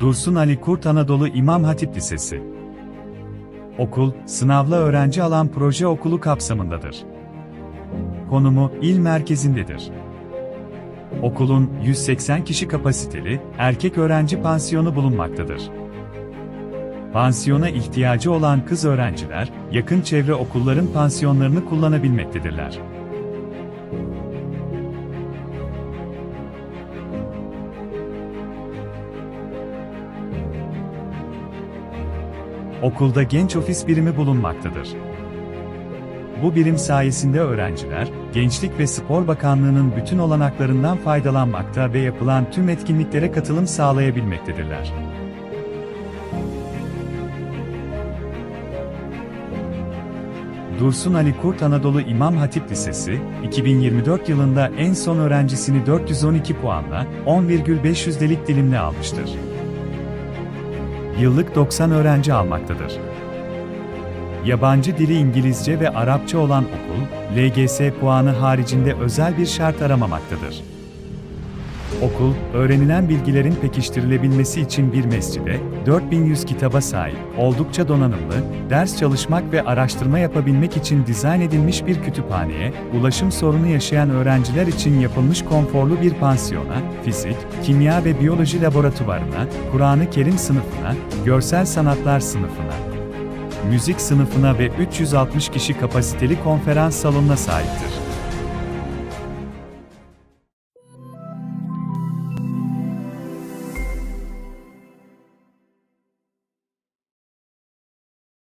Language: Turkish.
Dursun Ali Kurt Anadolu İmam Hatip Lisesi. Okul, sınavla öğrenci alan proje okulu kapsamındadır. Konumu il merkezindedir. Okulun 180 kişi kapasiteli erkek öğrenci pansiyonu bulunmaktadır. Pansiyona ihtiyacı olan kız öğrenciler, yakın çevre okulların pansiyonlarını kullanabilmektedirler. Okulda genç ofis birimi bulunmaktadır. Bu birim sayesinde öğrenciler, Gençlik ve Spor Bakanlığı'nın bütün olanaklarından faydalanmakta ve yapılan tüm etkinliklere katılım sağlayabilmektedirler. Dursun Ali Kurt Anadolu İmam Hatip Lisesi, 2024 yılında en son öğrencisini 412 puanla 10,500'delik dilimle almıştır. Yıllık 90 öğrenci almaktadır. Yabancı dili İngilizce ve Arapça olan okul, LGS puanı haricinde özel bir şart aramamaktadır. Okul, öğrenilen bilgilerin pekiştirilebilmesi için bir mescide, 4100 kitaba sahip, oldukça donanımlı, ders çalışmak ve araştırma yapabilmek için dizayn edilmiş bir kütüphaneye, ulaşım sorunu yaşayan öğrenciler için yapılmış konforlu bir pansiyona, fizik, kimya ve biyoloji laboratuvarına, Kur'an-ı Kerim sınıfına, görsel sanatlar sınıfına, müzik sınıfına ve 360 kişi kapasiteli konferans salonuna sahiptir.